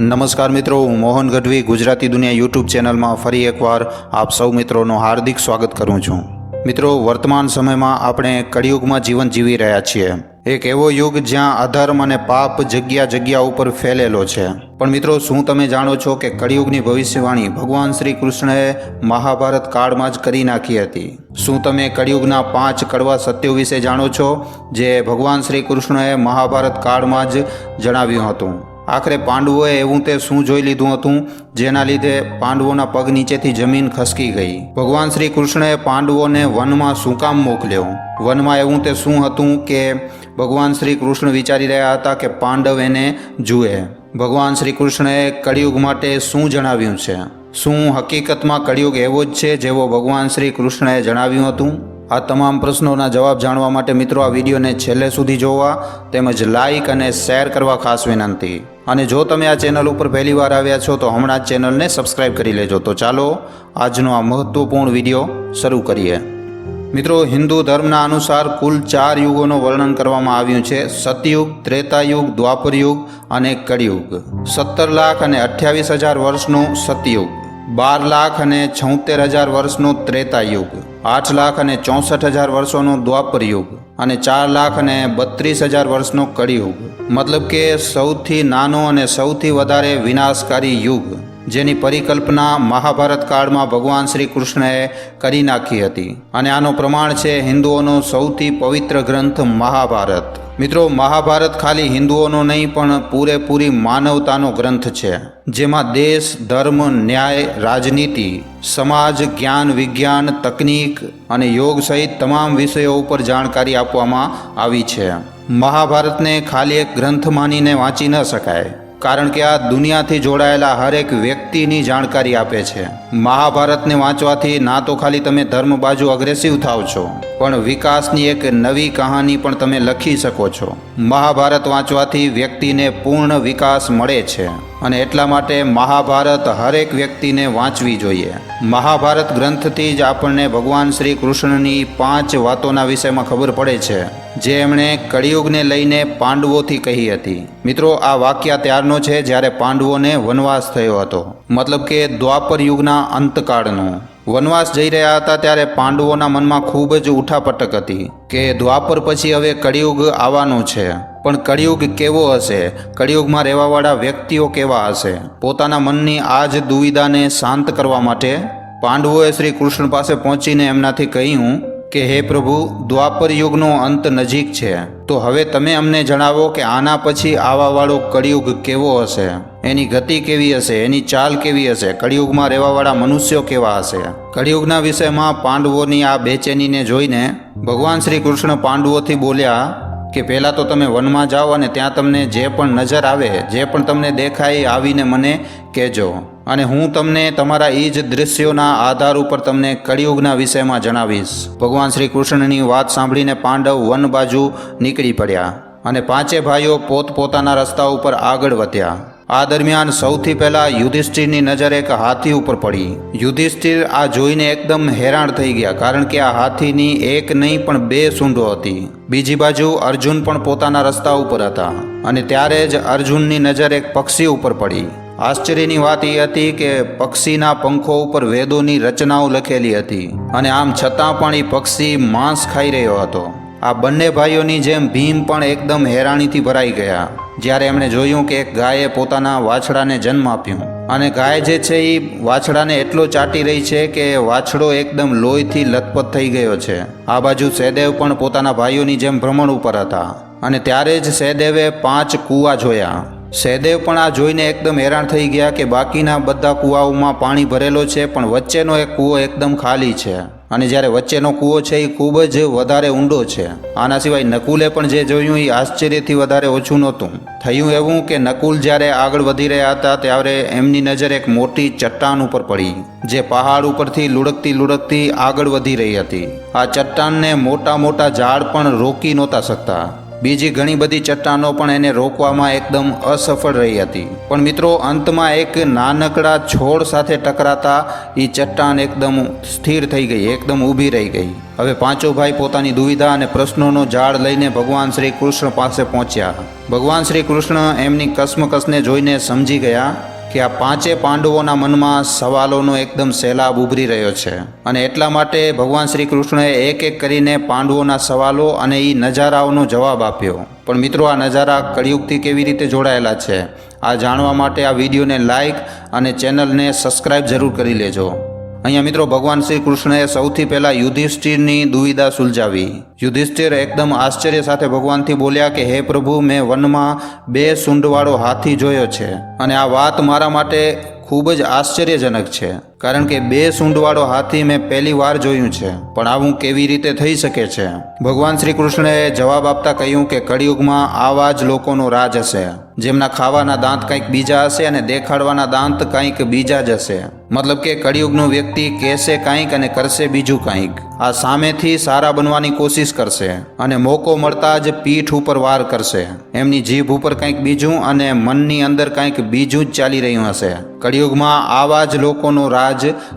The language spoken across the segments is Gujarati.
નમસ્કાર મિત્રો, હું મોહન ગઢવી, ગુજરાતી દુનિયા યુટ્યુબ ચેનલમાં ફરી એકવાર આપ સૌ મિત્રોનું હાર્દિક સ્વાગત કરું છું. મિત્રો, વર્તમાન સમયમાં આપણે કળિયુગમાં જીવન જીવી રહ્યા છીએ. એક એવો યુગ જ્યાં અધર્મ અને પાપ જગ્યા જગ્યા ઉપર ફેલેલો છે. પણ મિત્રો, શું તમે જાણો છો કે કળિયુગની ભવિષ્યવાણી ભગવાન શ્રી કૃષ્ણએ મહાભારત કાળમાં જ કરી નાખી હતી? શું તમે કળિયુગના પાંચ કડવા સત્યો વિશે જાણો છો, જે ભગવાન શ્રી કૃષ્ણએ મહાભારત કાળમાં જ જણાવ્યું હતું? આખરે પાંડવોએ એવું તે શું જોઈ લીધું હતું? જેના લીધે પાંડવોના પગ નીચેથી જમીન ખસકી ગઈ. ભગવાન શ્રી કૃષ્ણએ પાંડવોને વનમાં શું કામ મોકલ્યો? વનમાં એવું તે શું હતું કે ભગવાન શ્રી કૃષ્ણ વિચારી રહ્યા હતા કે પાંડવ એને જુએ. ભગવાન શ્રી કૃષ્ણએ કળિયુગ માટે શું જણાવ્યું છે? શું હકીકતમાં કળિયુગ એવો જ છે જેવો ભગવાન શ્રી કૃષ્ણએ જણાવ્યું હતું? આ તમામ પ્રશ્નોના જવાબ જાણવા માટે મિત્રો આ વિડીયોને છેલ્લે સુધી જોવા તેમજ લાઇક અને શેર કરવા ખાસ વિનંતી. અને જો તમે આ ચેનલ ઉપર પહેલીવાર આવ્યા છો તો હમણાં જ ચેનલને સબસ્ક્રાઇબ કરી લેજો. તો ચાલો, આજનો આ મહત્વપૂર્ણ વીડિયો શરૂ કરીએ. મિત્રો, હિન્દુ ધર્મના અનુસાર કુલ ચાર યુગોનું વર્ણન કરવામાં આવ્યું છે. સતયુગ, ત્રેતાયુગ, દ્વાપરયુગ અને કળિયુગ. સત્તર લાખ અને અઠ્યાવીસ હજાર વર્ષનું સતયુગ. બાર લાખ અને છોતેર હજાર વર્ષનો ત્રેતા યુગ, આઠ લાખ અને ચોસઠ હજાર વર્ષોનો દ્વાપર યુગ અને ચાર લાખ અને બત્રીસ હજાર વર્ષનો કળિયુગ. મતલબ કે સૌથી નાનો અને સૌથી વધારે વિનાશકારી યુગ, જેની પરિકલ્પના મહાભારત કાળમાં ભગવાન શ્રી કૃષ્ણએ કરી નાખી હતી. અને આનો પ્રમાણ છે હિન્દુઓનો સૌથી પવિત્ર ગ્રંથ મહાભારત. મિત્રો, મહાભારત ખાલી હિન્દુઓનો નહીં, પણ પૂરેપૂરી માનવતાનો ગ્રંથ છે, જેમાં દેશ, ધર્મ, ન્યાય, રાજનીતિ, સમાજ, જ્ઞાન, વિજ્ઞાન, તકનીક અને યોગ સહિત તમામ વિષયો ઉપર જાણકારી આપવામાં આવી છે. મહાભારતને ખાલી એક ગ્રંથ માનીને વાંચી ન શકાય, કારણ કે આ દુનિયાથી જોડાયેલા હરેક વ્યક્તિની જાણકારી આપે છે. મહાભારતને વાંચવાથી ના તો ખાલી તમે ધર્મ બાજુ અગ્રેસિવ થાવ છો. પણ વિકાસની એક નવી કહાની પણ તમે લખી શકો છો. મહાભારત વાંચવાથી વ્યક્તિને પૂર્ણ વિકાસ મળે છે અને એટલા માટે મહાભારત હરેક વ્યક્તિને વાંચવી જોઈએ. મહાભારત ગ્રંથથી જ આપણને ભગવાન શ્રી કૃષ્ણની પાંચ વાતોના વિષયમાં ખબર પડે છે, જે એમણે કળિયુગને લઈને પાંડવોથી કહી હતી. મિત્રો, આ વાક્ય ત્યારનો છે જ્યારે પાંડવોને વનવાસ થયો હતો. મતલબ કે દ્વાપર યુગના અંતકાળનો. વનવાસ જઈ રહ્યા હતા ત્યારે પાંડવોના મનમાં ખૂબ જ ઉઠાપટક હતી કે દ્વાપર પછી હવે કળિયુગ આવવાનું છે. પણ કળિયુગ કેવો હશે? કળિયુગમાં રહેવાવાળા વ્યક્તિઓ કેવા હશે? પોતાના મનની આ જ દુવિધાને શાંત કરવા માટે પાંડવોએ શ્રી કૃષ્ણ પાસે પહોંચીને એમનાથી કહ્યું કે હે પ્રભુ, દ્વાપર યુગનો અંત નજીક છે. તો હવે તમે અમને જણાવો કે આના પછી આવાવાળો કળિયુગ કેવો હશે? એની ગતિ કેવી હશે? એની ચાલ કેવી હશે? કળિયુગમાં રહેવાવાળા મનુષ્યો કેવા હશે? કળિયુગના વિષયમાં પાંડવોની આ બેચેનીને જોઈને ભગવાન શ્રી કૃષ્ણ પાંડવોથી બોલ્યા કે પહેલાં તો તમે વનમાં જાઓ અને ત્યાં તમને જે પણ નજર આવે, જે પણ તમને દેખાય આવીને મને કહેજો. અને હું તમને તમારા એ જ દૃશ્યોના આધાર ઉપર તમને કળિયુગના વિષયમાં જણાવીશ. ભગવાન શ્રી કૃષ્ણની વાત સાંભળીને પાંડવ વન બાજુ નીકળી પડ્યા અને પાંચે ભાઈઓ પોતપોતાના રસ્તા ઉપર આગળ વધ્યા. આ દરમિયાન સૌથી પહેલાં યુધિષ્ઠિરની નજર એક હાથી ઉપર પડી. યુધિષ્ઠિર આ જોઈને એકદમ હેરાન થઈ ગયા કારણ કે આ હાથીની એક નહીં પણ બે સૂંઢો હતી. બીજી બાજુ અર્જુન પણ પોતાના રસ્તા ઉપર હતા અને ત્યારે જ અર્જુનની નજર એક પક્ષી ઉપર પડી. આશ્ચર્યની વાત એ હતી કે પક્ષીના પંખો ઉપર વેદોની રચનાઓ લખેલી હતી અને આમ છતાં પણ એ પક્ષી માંસ ખાઈ રહ્યો હતો. આ બંને ભાઈઓની જેમ ભીમ પણ એકદમ હેરાણીથી ભરાઈ ગયા. જ્યારે એમણે જોયું કે એક ગાયે પોતાના વાછડાને જન્મ આપ્યો. અને ગાય જે છે એ વાછડાને એટલો ચાટી રહી છે કે વાછડો એકદમ લોહીથી લથપથ થઈ ગયો છે. આ બાજુ સહેદેવ પણ પોતાના ભાઈઓની જેમ ભ્રમણ ઉપર હતા. અને ત્યારે જ સહેદેવે પાંચ કૂવા જોયા. સહદેવ પણ આ જોઈને એકદમ હેરાન થઈ ગયા કે બાકીના બધા કૂવાઓમાં પાણી ભરેલો છે, પણ વચ્ચેનો એક કૂવો એકદમ ખાલી છે. અને જ્યારે વચ્ચેનો કૂવો છે એ ખૂબ જ વધારે ઊંડો છે. આના સિવાય નકુલે પણ જે જોયું એ આશ્ચર્યથી વધારે ઓછું નહોતું. થયું એવું કે નકુલ જ્યારે આગળ વધી રહ્યા હતા ત્યારે એમની નજર એક મોટી ચટ્ટાન ઉપર પડી, જે પહાડ ઉપરથી લુડકતી લુડકતી આગળ વધી રહી હતી. આ ચટ્ટાનને મોટા મોટા ઝાડ પણ રોકી નહોતા શકતા. બીજી ઘણી બધી ચટ્ટાનો પણ એને રોકવામાં એકદમ અસફળ રહી હતી. પણ મિત્રો, અંતમાં એક નાનકડા છોડ સાથે ટકરાતા એ ચટ્ટાન એકદમ સ્થિર થઈ ગઈ, એકદમ ઊભી રહી ગઈ. હવે પાંચો ભાઈ પોતાની દુવિધા અને પ્રશ્નોનો ઝાડ લઈને ભગવાન શ્રી કૃષ્ણ પાસે પહોંચ્યા. ભગવાન શ્રી કૃષ્ણ એમની કસમકસને જોઈને સમજી ગયા કે આ પાંચે પાંડવોના મનમાં સવાલોનો એકદમ સહેલાબ ઉભરી રહ્યો છે. અને એટલા માટે ભગવાન શ્રી કૃષ્ણએ એક એક કરીને પાંડવોના સવાલો અને એ નજારાઓનો જવાબ આપ્યો. પણ મિત્રો, આ નજારા કળિયુગથી કેવી રીતે જોડાયેલા છે? આ જાણવા માટે આ વિડીયોને લાઈક અને ચેનલને સબસ્ક્રાઈબ જરૂર કરી લેજો. અહીંયા મિત્રો ભગવાન શ્રી કૃષ્ણએ સૌથી પહેલાં યુધિષ્ઠિરની દુવિધા સુલઝાવી. યુધિષ્ઠિર એકદમ આશ્ચર્ય સાથે ભગવાનથી બોલ્યા કે, હે પ્રભુ, મેં વનમાં બે સૂંઢવાળો હાથી જોયો છે અને આ વાત મારા માટે ખૂબ જ આશ્ચર્યજનક છે. કારણ કે બે સૂંઢવાળો હાથી મેં પહેલી વાર જોયું છે, પણ આવું કેવી રીતે થઈ શકે છે? ભગવાન શ્રી કૃષ્ણએ જવાબ આપતા કહ્યું કે કળિયુગમાં આવા જ લોકોનો રાજ હશે. જેમના ખાવાના દાંત કંઈક બીજા હશે અને દેખાડવાના દાંત કંઈક બીજા જ હશે. મતલબ કે કળિયુગનો વ્યક્તિ કહેશે કંઈક અને કરશે બીજું કંઈક. આ સામેથી સારા બનવાની કોશિશ કરશે અને મોકો મળતા જ પીઠ ઉપર વાર કરશે. એમની જીભ ઉપર કંઈક બીજું અને મનની અંદર કંઈક બીજું જ ચાલી રહ્યું હશે. કળિયુગમાં આવા જ લોકોનો રાજ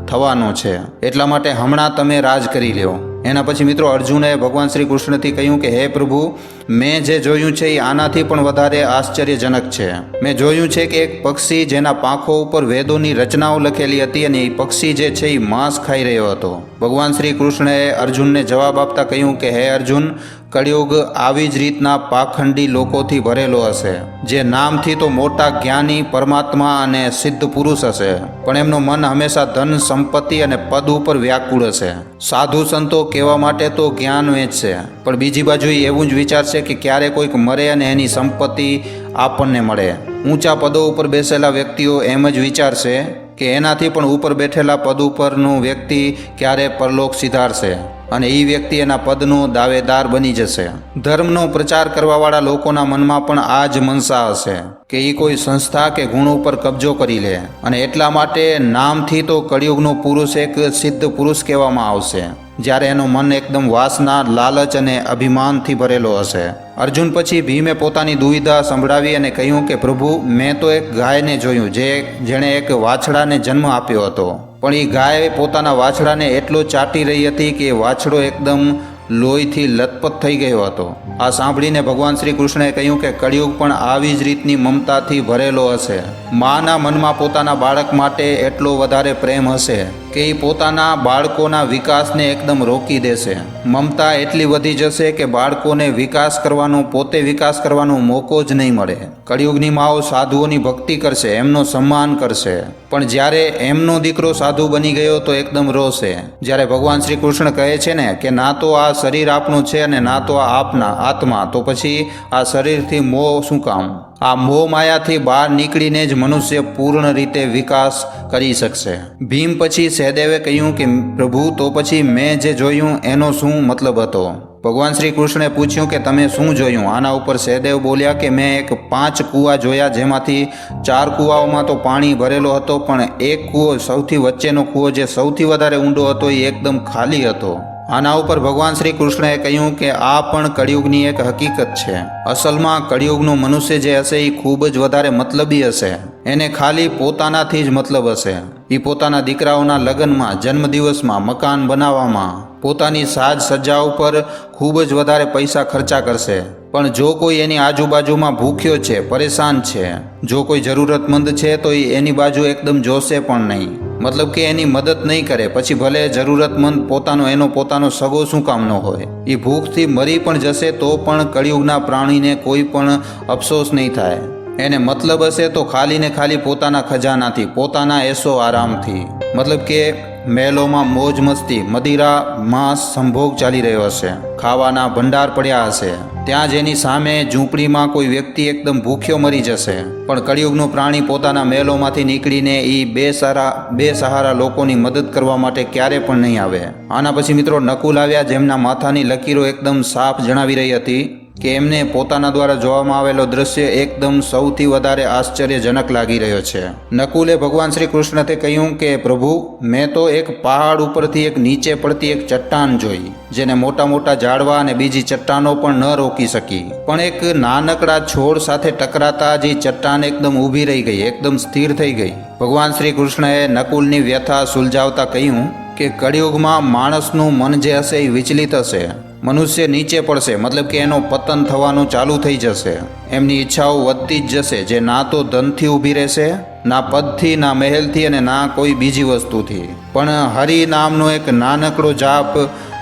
થવાનો છે. એટલા માટે હમણાં તમે રાજ કરી લ્યો. એના પછી મિત્રો અર્જુને ભગવાન શ્રી કૃષ્ણથી કહ્યું કે, હે પ્રભુ મેં જે જોયું છે એ આનાથી પણ વધારે આશ્ચર્યજનક છે. મેં જોયું છે કે એક પક્ષી જેના પાંખો ઉપર વેદોની રચનાઓ લખેલી હતી અને એ પક્ષી જે છે એ માંસ ખાઈ રહ્યો હતો. ભગવાન શ્રી કૃષ્ણએ અર્જુનને જવાબ આપતા કહ્યું કે, હે અર્જુન, કળિયુગ આવી જ રીતના પાખંડી લોકોથી ભરેલો હશે. જે નામથી તો મોટા જ્ઞાની, પરમાત્મા અને સિદ્ધ પુરુષ હશે. પણ એમનું મન હંમેશા ધન, સંપત્તિ અને પદ ઉપર વ્યાકુળ હશે. સાધુ સંતો કહેવા માટે તો જ્ઞાન વેચશે. પણ બીજી બાજુ એવું જ વિચારશે કે ક્યારે કોઈક મરે અને એની સંપત્તિ આપણને મળે. ઊંચા પદો ઉપર બેસેલા વ્યક્તિઓ એમ જ વિચારશે કે એનાથી પણ ઉપર બેઠેલા પદ ઉપરનું વ્યક્તિ ક્યારે પરલોક સિધારશે. અને એ વ્યક્તિ એના પદનો દાવેદાર બની જશે. ધર્મનો પ્રચાર કરવાવાળા લોકોના મનમાં પણ આ જ મનસા હશે કે એ કોઈ સંસ્થા કે ગુણ ઉપર કબજો કરી લે. અને એટલા માટે નામથી તો કળિયુગનો પુરુષ એક સિદ્ધ પુરુષ કહેવામાં આવશે. જ્યારે એનું મન એકદમ વાસના, લાલચ અને અભિમાનથી ભરેલો હશે. અર્જુન પછી ભીમે પોતાની દુવિધા સંભળાવી અને કહ્યું કે, પ્રભુ, મેં તો એક ગાયને જોયું જે, જેણે એક વાછડાને જન્મ આપ્યો હતો. પણ એ ગાય પોતાના વાછડાને એટલો ચાટી રહી હતી કે વાછડો એકદમ લોહીથી લથપથ થઈ ગયો હતો. આ સાંભળીને ભગવાન શ્રી કૃષ્ણએ કહ્યું કે કળિયુગ પણ આવી જ રીતની મમતાથી ભરેલો હશે. માના મનમાં પોતાના બાળક માટે એટલો વધારે પ્રેમ હશે. કે એ પોતાના બાળકોના વિકાસને એકદમ રોકી દેશે. મમતા એટલી વધી જશે કે બાળકોને વિકાસ કરવાનો, પોતે વિકાસ કરવાનો મોકો જ નહીં મળે. કળિયુગની માઓ સાધુઓની ભક્તિ કરશે, એમનો સન્માન કરશે. પણ જ્યારે એમનો દીકરો સાધુ બની ગયો તો એકદમ રોશે. જ્યારે ભગવાન શ્રી કૃષ્ણ કહે છે ને કે ના તો આ શરીર આપણું છે અને ના તો આ આપના આત્મા તો પછી આ શરીરથી મોહ શું કામ? આ મોહ માયાથી બહાર નીકળીને જ મનુષ્ય પૂર્ણ રીતે વિકાસ કરી શકશે. ભીમ પછી સહદેવે કહ્યું કે, પ્રભુ, તો પછી મેં જે જોયું એનો શું મતલબ હતો? ભગવાન શ્રી કૃષ્ણે પૂછ્યું કે, તમે શું જોયું? આના ઉપર સહદેવ બોલ્યા કે, મેં એક પાંચ કૂવા જોયા જેમાંથી ચાર કૂવાઓમાં તો પાણી ભરેલો હતો, પણ એક કૂવો સૌથી વચ્ચેનો કૂવો જે સૌથી વધારે ઊંડો હતો એ એકદમ ખાલી હતો. આના ઉપર ભગવાન શ્રી કૃષ્ણએ કહ્યું કે આ પણ કળિયુગની એક હકીકત છે. અસલમાં કળિયુગનું મનુષ્ય જે હશે એ ખૂબ જ વધારે મતલબી હશે. એને ખાલી પોતાનાથી જ મતલબ હશે. એ પોતાના દીકરાઓના લગ્નમાં, જન્મદિવસમાં, મકાન બનાવવામાં, પોતાની સાજ સજ્જા ઉપર ખૂબ જ વધારે પૈસા ખર્ચા કરશે. પણ જો કોઈ એની આજુબાજુમાં ભૂખ્યો છે, પરેશાન છે, જો કોઈ જરૂરતમંદ છે, તો એ એની બાજુ એકદમ જોશે પણ નહીં. મતલબ કે એની મદદ નહીં કરે, પછી ભલે જરૂરતમંદ પોતાનો, એનો પોતાનો સગો શું કામ ન હોય? એ ભૂખથી મરી પણ જશે તો પણ કળિયુગના પ્રાણીને કોઈ પણ અફસોસ નહીં થાય. એને મતલબ હશે તો ખાલી ને ખાલી પોતાના ખજાનાથી, પોતાના એસો આરામથી. મતલબ કે મહેલોમાં મોજ મસ્તી, મદિરા માંસ સંભોગ ચાલી રહ્યો હશે. ખાવાના ભંડાર પડ્યા હશે. ત્યાં જ એની સામે ઝૂંપડીમાં કોઈ વ્યક્તિ એકદમ ભૂખ્યો મરી જશે. પણ કળિયુગનું પ્રાણી પોતાના મહેલોમાંથી નીકળીને એ બે સારા, બે સહારા લોકોની મદદ કરવા માટે ક્યારે પણ નહીં આવે. આના પછી મિત્રો નકુલ આવ્યા, જેમના માથાની લકીરો એકદમ સાફ જણાવી રહી હતી. કે એમને પોતાના દ્વારા જોવામાં આવેલો દ્રશ્ય એકદમ સૌથી વધારે આશ્ચર્યજનક લાગી રહ્યો છે. નકુલે ભગવાન શ્રી કૃષ્ણને કહ્યું કે, પ્રભુ, મેં તો એક પહાડ ઉપરથી એક નીચે પડતી એક ચટ્ટાન જોઈ, જેને મોટા મોટા ઝાડવા અને બીજી ચટ્ટાનો પણ ન રોકી શકી. પણ એક નાનકડા છોડ સાથે ટકરાતા જે ચટ્ટાન એકદમ ઊભી રહી ગઈ, એકદમ સ્થિર થઈ ગઈ. ભગવાન શ્રી કૃષ્ણએ નકુલની વ્યથા સુલઝાવતા કહ્યું કે, કળિયુગમાં માણસનું મન જે હશે એ વિચલિત હશે. મનુષ્ય નીચે પડશે, મતલબ કે એનો પતન થવાનું ચાલુ થઈ જશે. એમની ઈચ્છાઓ વધતી જ જશે, જે ના તો ધનથી ઊભી રહેશે, ના પદથી, ના મહેલથી અને ના કોઈ બીજી વસ્તુથી. પણ હરિ નામનો એક નાનકડો જાપ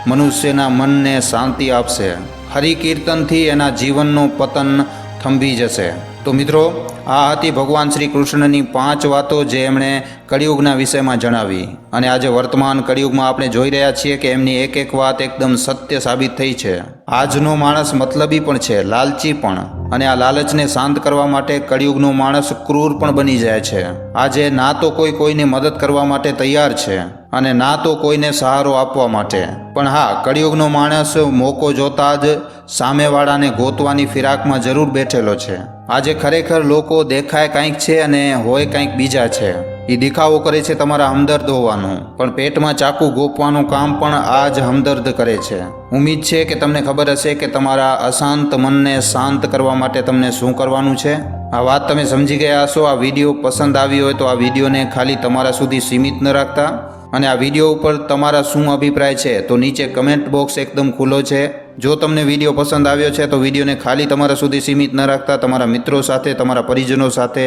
મનુષ્યના મનને શાંતિ આપશે. હરિ કીર્તનથી એના જીવનનું પતન થંભી જશે. તો મિત્રો, આ હતી ભગવાન શ્રી કૃષ્ણની પાંચ વાતો જે એમણે કળિયુગના વિષયમાં જણાવી. અને આજે વર્તમાન કળિયુગમાં આપણે જોઈ રહ્યા છીએ કે એમની એક એક વાત એકદમ સત્ય સાબિત થઈ છે. આજનો માણસ મતલબી પણ છે, લાલચી પણ. અને આ લાલચને શાંત કરવા માટે કળિયુગનો માણસ ક્રૂર પણ બની જાય છે. આજે ના તો કોઈ કોઈને મદદ કરવા માટે તૈયાર છે. અને ના તો કોઈને સહારો આપવા માટે. પણ હા, કળિયુગનો માણસ મોકો જોતા જ સામેવાળાને ગોતવાની ફિરાકમાં જરૂર બેઠેલો છે. આજે ખરેખર લોકો દેખાય કંઈક છે અને હોય કંઈક બીજા છે. એ દેખાવો કરે છે તમારા હમદર્દ હોવાનું. પણ પેટમાં ચાકુ ગોપવાનું કામ પણ આ જ હમદર્દ કરે છે. ઉમ્મીદ છે કે તમને ખબર હશે કે તમારા અશાંત મનને શાંત કરવા માટે તમને શું કરવાનું છે? આ વાત તમે સમજી ગયા હશો, આ વીડિયો પસંદ આવી હોય તો આ વિડીયોને ખાલી તમારા સુધી સીમિત ન રાખતા. અને આ વીડિયો ઉપર તમારા શું અભિપ્રાય છે તો નીચે કમેન્ટ બોક્સ એકદમ ખુલ્લો છે. જો તમને વીડિયો પસંદ આવ્યો છે તો વિડીયોને ખાલી તમારા સુધી સીમિત ન રાખતા તમારા મિત્રો સાથે, તમારા પરિજનો સાથે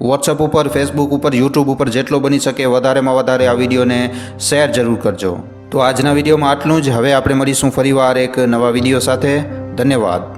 વોટ્સઅપ ઉપર ફેસબુક ઉપર યુટ્યુબ ઉપર જેટલો બની શકે વધારેમાં વધારે આ વિડીયોને શેર જરૂર કરજો. તો આજના વિડીયોમાં આટલું જ. હવે આપણે મળીશું ફરીવાર એક નવા વીડિયો સાથે. ધન્યવાદ.